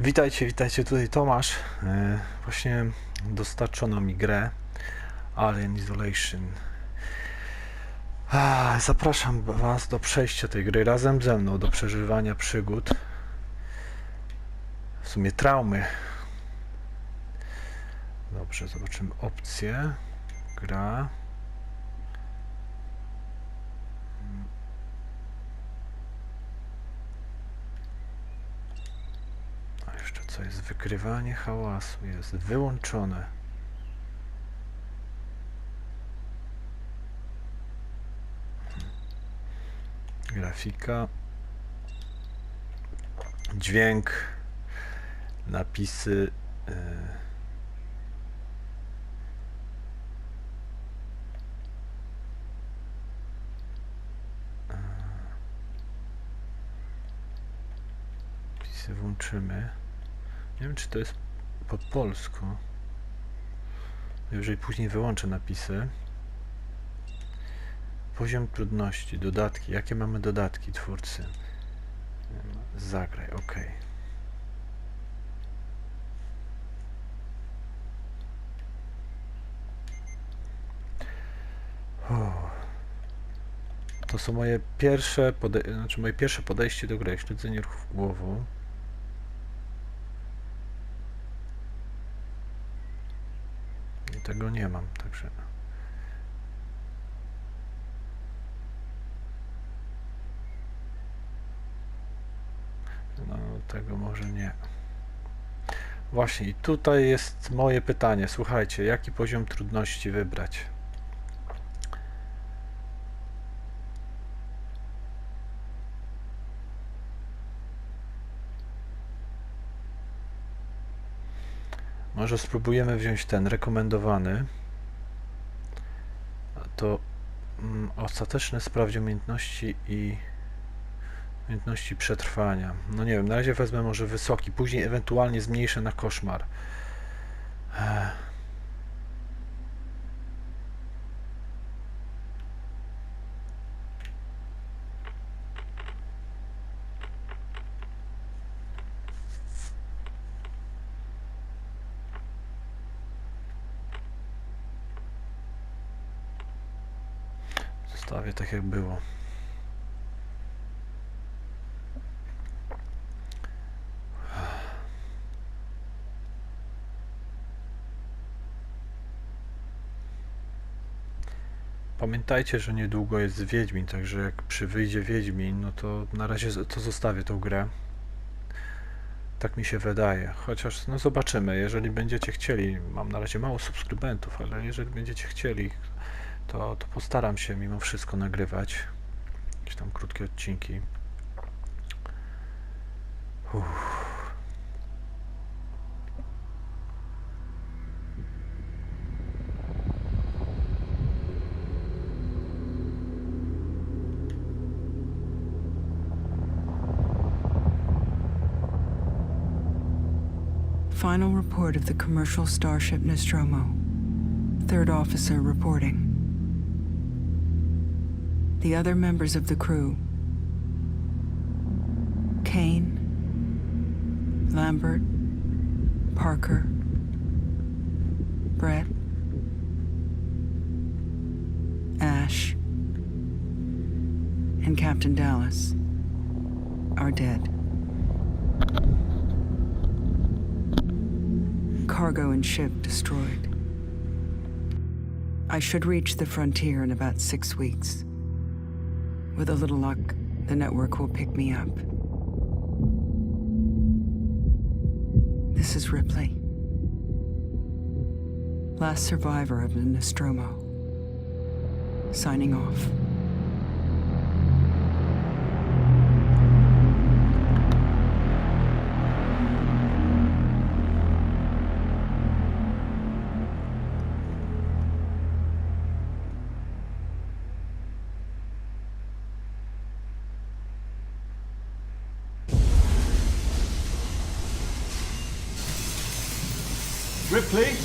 Witajcie, witajcie, tutaj Tomasz. E, Właśnie dostarczono mi grę Alien Isolation. Zapraszam Was do przejścia tej gry razem ze mną, do przeżywania przygód. W sumie traumy. Dobrze, zobaczymy opcje. Gra. Co jest? Wykrywanie hałasu jest wyłączone. Grafika. Dźwięk. Napisy. y, Napisy włączymy. Nie wiem, czy to jest po polsku. Jeżeli później wyłączę napisy. Poziom trudności, dodatki. Jakie mamy dodatki, twórcy? Zagraj, ok. To są moje pierwsze, pode- znaczy moje pierwsze podejście do gry, śledzenie ruchów głową. Tego nie mam, także. No, tego może nie. Właśnie, i tutaj jest moje pytanie. Słuchajcie, jaki poziom trudności wybrać? Może spróbujemy wziąć ten rekomendowany. To mm, ostateczne sprawdź umiejętności i umiejętności przetrwania. No nie wiem, na razie wezmę może wysoki, później ewentualnie zmniejszę na koszmar. Ech. Zostawię tak jak było. Pamiętajcie, że niedługo jest Wiedźmin, także jak przywyjdzie Wiedźmin, no to na razie to zostawię tą grę. Tak mi się wydaje. Chociaż no zobaczymy, jeżeli będziecie chcieli, mam na razie mało subskrybentów, ale jeżeli będziecie chcieli, to, to postaram się mimo wszystko nagrywać jakieś tam krótkie odcinki. Uff. Final report of the commercial starship Nostromo. Third officer reporting. The other members of the crew Kane, Lambert, Parker, Brett, Ash, and Captain Dallas are dead. cargo and ship destroyed. I should reach the frontier in about six weeks. With a little luck, the network will pick me up. This is Ripley. Last survivor of the Nostromo. Signing off. Ripley?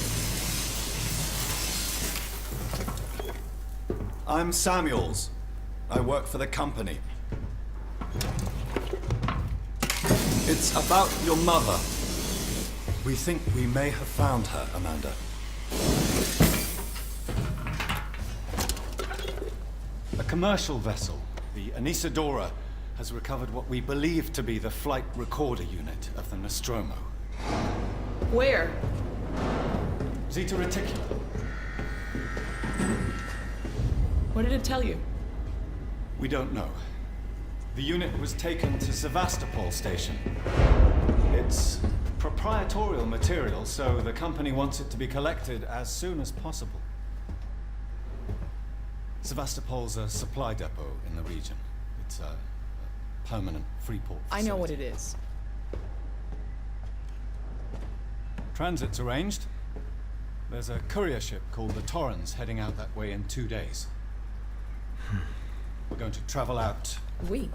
I'm Samuels. I work for the company. It's about your mother. We think we may have found her, Amanda. A commercial vessel, the Anisadora, has recovered what we believe to be the flight recorder unit of the Nostromo. Where? Zeta Reticula. What did it tell you? We don't know. The unit was taken to Sevastopol station. It's proprietorial material, so the company wants it to be collected as soon as possible. Sevastopol's a supply depot in the region. It's a, a permanent free port. I know what it is. Transit's arranged. There's a courier ship called the Torrens heading out that way in two days. We're going to travel out We.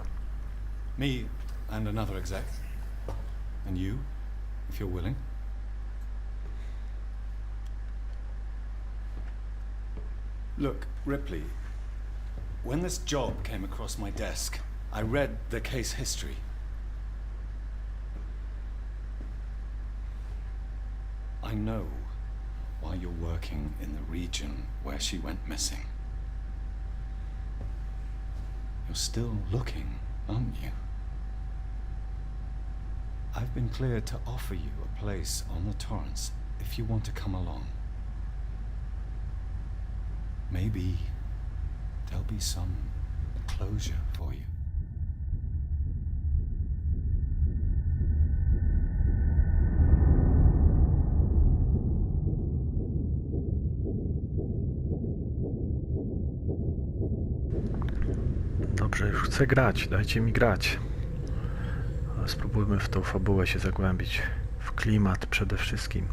Me and another exec. And you, if you're willing. Look, Ripley, when this job came across my desk, I read the case history. I know why you're working in the region where she went missing. You're still looking, aren't you? I've been cleared to offer you a place on the Torrens if you want to come along. Maybe there'll be some closure for you. Chcę grać, dajcie mi grać. Spróbujmy w tą fabułę się zagłębić. W klimat przede wszystkim.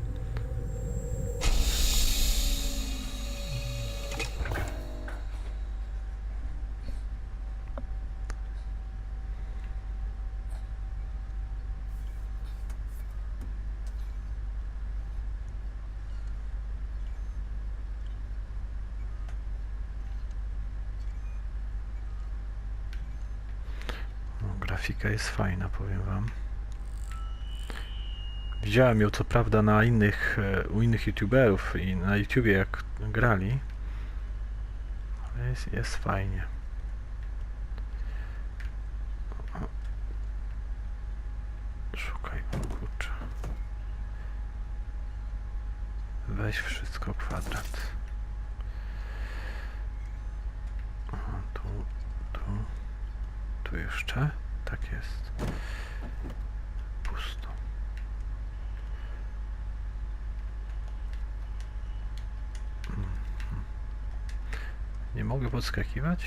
No, grafika jest fajna, powiem wam. Widziałem ją co prawda na innych, e, u innych youtuberów i na YouTubie jak grali. Ale jest, jest fajnie. Szukaj, o kurczę. Weź wszystko kwadrat. Tu, tu. Tu jeszcze? Tak jest. Pusto. Mhm. Nie mogę podskakiwać?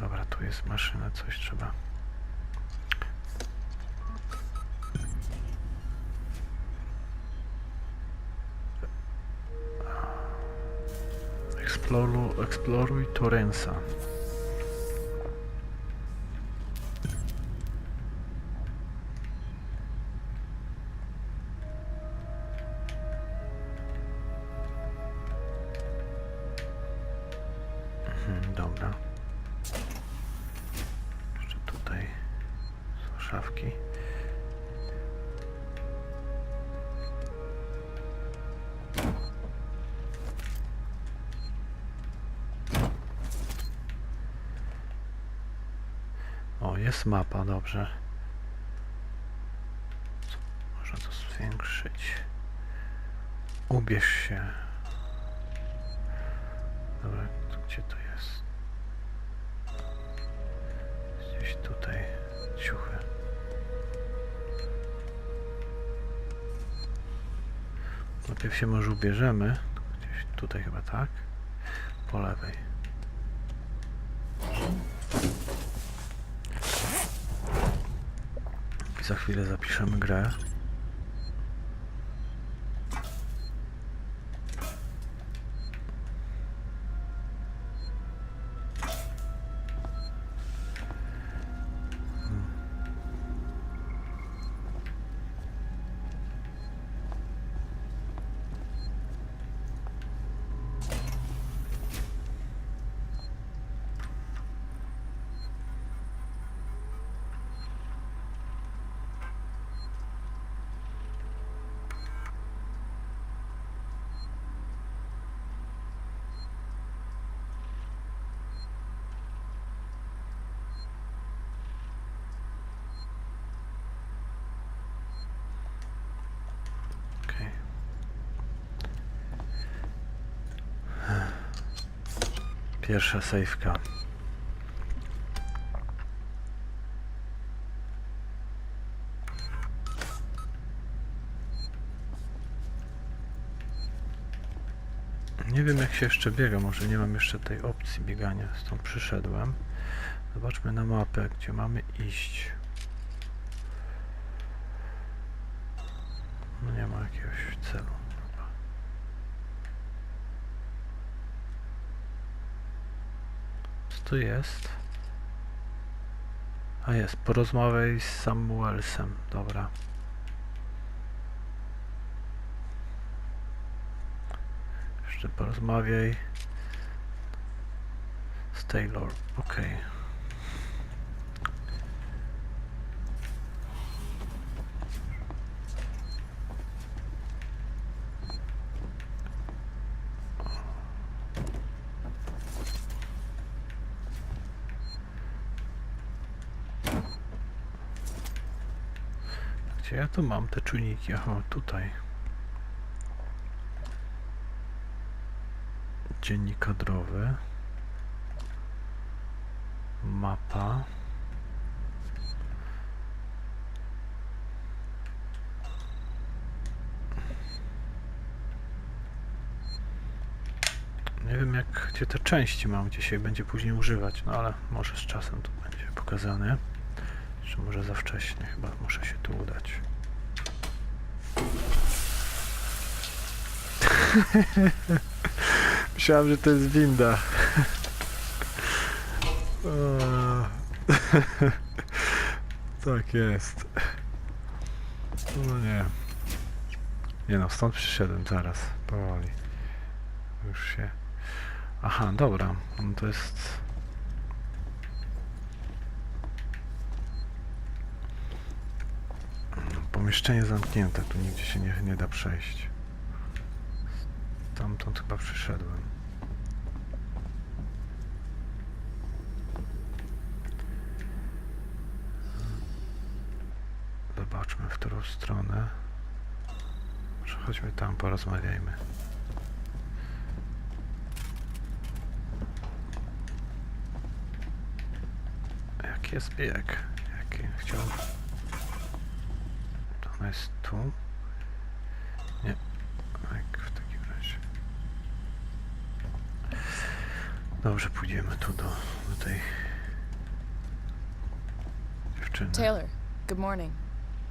Dobra, tu jest maszyna, coś trzeba. Eksploru, eksploruj Torrensa. Mhm, Dobra. Jeszcze tutaj są szafki. Jest mapa, dobrze. Można to zwiększyć. Ubierz się. Dobra, to gdzie to jest? Gdzieś tutaj ciuchy. Najpierw się może ubierzemy. Gdzieś tutaj chyba, tak? Po lewej. Za chwilę zapiszemy grę. Pierwsza sejfka. Nie wiem jak się jeszcze biega, może nie mam jeszcze tej opcji biegania, stąd przyszedłem. Zobaczmy na mapę, gdzie mamy iść. No nie ma jakiegoś celu. Dobra. Co tu jest? A jest, porozmawiaj z Samuelsem. Dobra. Jeszcze porozmawiaj z Taylor. Okej. Gdzie ja tu mam te czujniki? Aha, tutaj. Dziennik kadrowy. Mapa. Nie wiem jak, gdzie te części mam, gdzie się będzie później używać, no ale może z czasem to będzie pokazane. Czy może za wcześnie? Chyba muszę się tu udać. Myślałem, że to jest winda. Tak jest. No nie. Nie no, stąd przyszedłem zaraz. Powoli. Już się... Aha, dobra. No to jest... Pomieszczenie zamknięte, tu nigdzie się nie, nie da przejść. Stamtąd chyba przyszedłem. Zobaczmy w którą stronę. Może chodźmy tam, porozmawiajmy. Jaki jest bieg? Jaki chciałbym... To jest tu? Dobrze, pójdziemy tu do, do tej dziewczyny. Taylor, good morning.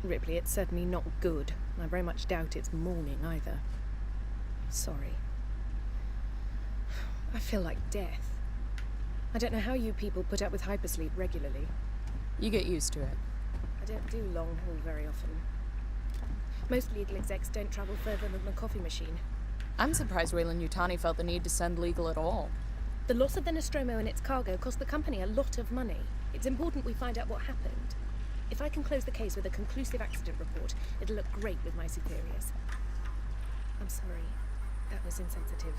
Ripley, it's certainly not good. I very much doubt it's morning either. Sorry. I feel like death. I don't know how you people put up with hypersleep regularly. You get used to it. I don't do long haul very often. Most legal execs don't travel further than the coffee machine. I'm surprised Wayland Yutani felt the need to send legal at all. The loss of the Nostromo and its cargo cost the company a lot of money. It's important we find out what happened. If I can close the case with a conclusive accident report, it'll look great with my superiors. I'm sorry. That was insensitive.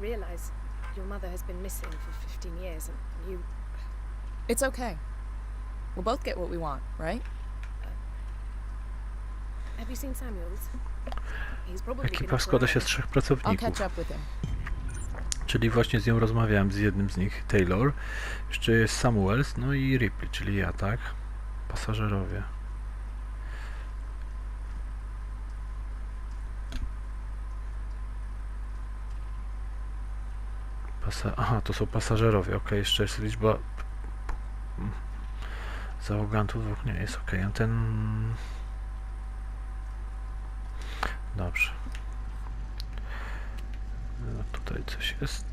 Realize your mother has been missing for 15 years and you. It's okay. We'll both get what we want, right? Uh, have you seen Samuels? He's probably been Ekipa off składa się z forever. trzech I'll catch up with him. Czyli właśnie z nią rozmawiałem, z jednym z nich, Taylor. Jeszcze jest Samuels, no i Ripley, czyli ja, tak? Pasażerowie. Pasa Aha, to są pasażerowie, ok, jeszcze jest liczba załogantów, dwóch nie jest ok, a ten... Dobrze. Tutaj coś jest.